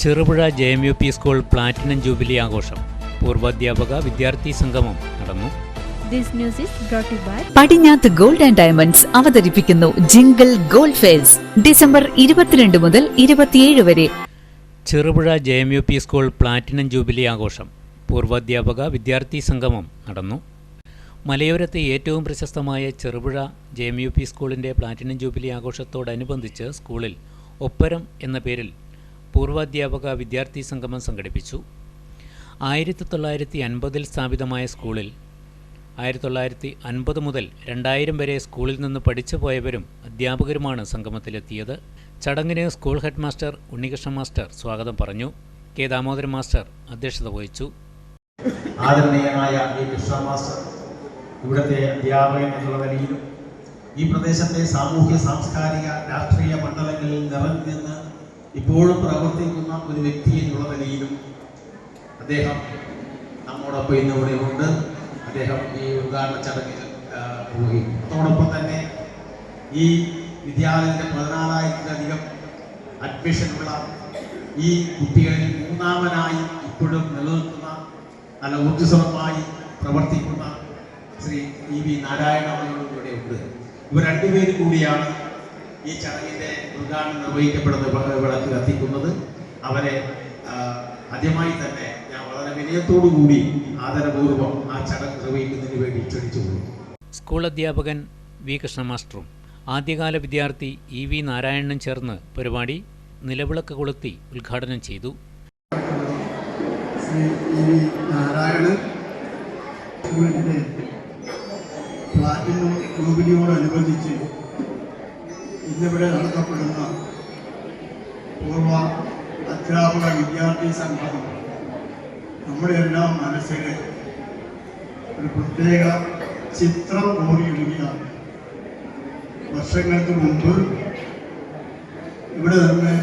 Cherupuzha J M U P school platinum jubilee ആഘോഷം. പൂർവാധ്യാപക വിദ്യാർത്ഥി സംഗമം നടന്നു. This news is brought by Padinjath gold and diamonds അവതരിപ്പിക്കുന്നു ജിംഗിൾ ഗോൾഡ് ഫേസ് ഡിസംബർ ഇരുപത്തിരണ്ട് മുതൽ ഇരുപത്തിയേഴ് വരെ. Cherupuzha J M U P school platinum jubilee ആഘോഷം. പൂർവാധ്യാപക വിദ്യാർത്ഥി സംഗമം നടന്നു. മലയോരത്തെ ഏറ്റവും പ്രശസ്തമായ Cherupuzha J M U P സ്കൂളിന്റെ പ്ലാറ്റിനം ജൂബിലി ആഘോഷത്തോടനുബന്ധിച്ച് സ്കൂളിൽ ഒപ്പരം എന്ന പേരിൽ പൂർവാധ്യാപക വിദ്യാർത്ഥി സംഗമം സംഘടിപ്പിച്ചു. ആയിരത്തി തൊള്ളായിരത്തി അൻപതിൽ സ്ഥാപിതമായ സ്കൂളിൽ ആയിരത്തി തൊള്ളായിരത്തി അൻപത് മുതൽ രണ്ടായിരം വരെ സ്കൂളിൽ നിന്ന് പഠിച്ചു പോയവരും അധ്യാപകരുമാണ് സംഗമത്തിലെത്തിയത്. ചടങ്ങിന് school head master Unnikrishnan master സ്വാഗതം പറഞ്ഞു. കെ ദാമോദരൻ മാസ്റ്റർ അധ്യക്ഷത വഹിച്ചു. മാസ്റ്റർ ഇവിടുത്തെ അധ്യാപകൻ എന്നുള്ള നിലയിലും ഈ പ്രദേശത്തെ സാമൂഹ്യ സാംസ്കാരിക രാഷ്ട്രീയ മണ്ഡലങ്ങളിൽ നിറഞ്ഞു ഇപ്പോഴും പ്രവർത്തിക്കുന്ന ഒരു വ്യക്തി എന്നുള്ള നിലയിലും അദ്ദേഹം നമ്മോടൊപ്പം ഇന്ന് ഇവിടെ ഉണ്ട്. അദ്ദേഹം ഈ ഉദ്ഘാടന ചടങ്ങിൽ പോയി. അതോടൊപ്പം തന്നെ ഈ വിദ്യാലയത്തിലെ പതിനാലായിരത്തിലധികം അഡ്മിഷനുള്ള ഈ കുട്ടികളിൽ മൂന്നാമനായി ഇപ്പോഴും നിലനിൽക്കുന്ന നല്ല ഊർജസ്വലമായി പ്രവർത്തിക്കുന്ന ശ്രീ ഇ വി നാരായണ ഇവിടെ ഉണ്ട്. ഇവർ രണ്ടുപേരും കൂടിയാണ് ഈ ചടങ്ങിന്റെ ഉദ്ഘാടനം നിർവഹിക്കപ്പെടുന്ന വിളക്ക് കത്തിക്കുന്നത്. അവരെ ആദ്യമായി തന്നെ ഞാൻ വളരെ വിനയത്തോടു കൂടി ആദരപൂർവം ആ ചടങ്ങ് നിർവഹിക്കുന്നതിന് വേണ്ടി ക്ഷണിച്ചു സ്കൂൾ അധ്യാപകൻ വി കൃഷ്ണ മാസ്റ്ററും ആദ്യകാല വിദ്യാർത്ഥി ഇ വി നാരായണനും ചേർന്ന് പരിപാടി നിലവിളക്ക് കൊളുത്തി ഉദ്ഘാടനം ചെയ്തു. ശ്രീ ഇ വി നാരായണൻ സ്കൂളിന്റെ പ്ലാറ്റിനം ജൂബിലിയോടനുബന്ധിച്ച് ഇന്നിവിടെ നടത്തപ്പെടുന്ന പൂർവ അധ്യാപക വിദ്യാർത്ഥി സംഘം നമ്മുടെ എല്ലാം മനസ്സിൽ ഒരു പ്രത്യേക ചിത്രം ഓടിയിടുകയാണ് വർഷങ്ങൾക്ക് മുമ്പ് ഇവിടെ തന്നെ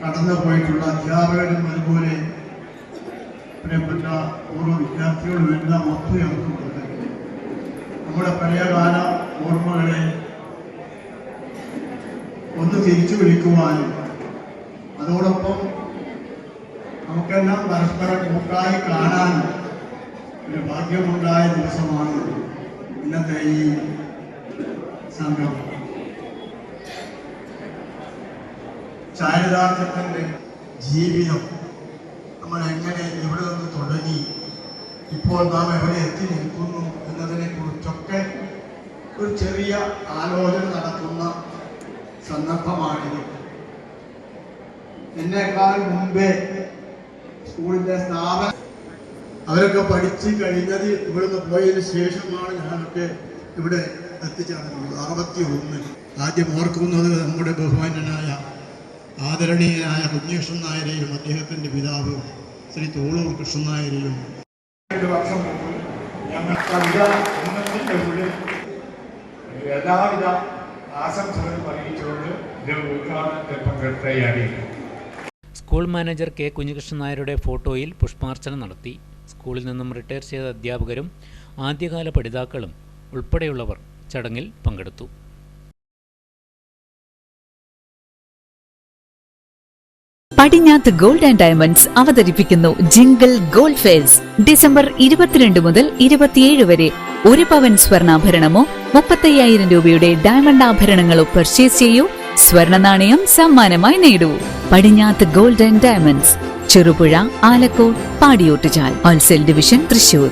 കടന്നു പോയിട്ടുള്ള അധ്യാപകരും അതുപോലെ പ്രിയപ്പെട്ട പൂർവ വിദ്യാർത്ഥികളും എല്ലാം ഒത്തുചേർത്തുകൊണ്ട് നമ്മുടെ പഴയകാല ഓർമ്മകളെ തിരിച്ചു വിളിക്കുവാനും അതോടൊപ്പം നമുക്കെല്ലാം പരസ്പരം കൂട്ടായി കാണാനും ഒരു ഭാഗ്യമുണ്ടായ ദിവസമാണ് ഇന്നത്തെ ഈ സംഘം ചാരിതാർത്ഥ്യത്തിന്റെ ജീവിതം നമ്മൾ എങ്ങനെ എവിടെ നിന്ന് തുടങ്ങി ഇപ്പോൾ നാം എവിടെ എത്തി നിൽക്കുന്നു എന്നതിനെ കുറിച്ചൊക്കെ ഒരു ചെറിയ ആലോചന നടക്കുന്ന സന്ദർഭമാണിത്. എന്നേക്കാൾ മുമ്പേ സ്കൂളിന്റെ സ്ഥാപന അവരൊക്കെ പഠിച്ച് കഴിഞ്ഞത് ഇവിടുന്ന് പോയതിനു ശേഷമാണ് ഞാനൊക്കെ ഇവിടെ എത്തിച്ചേർന്നത്. അറുപത്തി ഒന്ന് ആദ്യം ഓർക്കുന്നത് നമ്മുടെ ബഹുമാനനായ ആദരണീയനായ കുഞ്ഞകൃഷ്ണൻ നായരെയും അദ്ദേഹത്തിന്റെ പിതാവ് ശ്രീ തോളൂർ കൃഷ്ണൻ നായരെയും. ഉദ്ഘാടനത്തിൽ പങ്കെടുത്തയാണ് സ്കൂൾ മാനേജർ കെ കുഞ്ഞികൃഷ്ണൻ നായരുടെ ഫോട്ടോയിൽ പുഷ്പാർച്ചന നടത്തി. സ്കൂളിൽ നിന്നും റിട്ടയർ ചെയ്ത അധ്യാപകരും ആദ്യകാല പഠിതാക്കളും ഉൾപ്പെടെയുള്ളവർ ചടങ്ങിൽ പങ്കെടുത്തു. പടിഞ്ഞാത്ത് ഗോൾഡ് ആൻഡ് ഡയമണ്ട്സ് അവതരിപ്പിക്കുന്നു ജിംഗിൾ ഗോൾഡ് ഫെയർസ് ഡിസംബർ ഇരുപത്തിരണ്ട് മുതൽ ഇരുപത്തിയേഴ് വരെ ഒരു പവൻ സ്വർണാഭരണമോ മുപ്പത്തയ്യായിരം രൂപയുടെ ഡയമണ്ട് ആഭരണങ്ങളോ പർച്ചേസ് ചെയ്യൂ. സ്വർണ നാണയം സമ്മാനമായി നേടൂ. Padinjath golden diamonds Cherupuzha Alakode Padiyottuchal wholesale division Thrissur.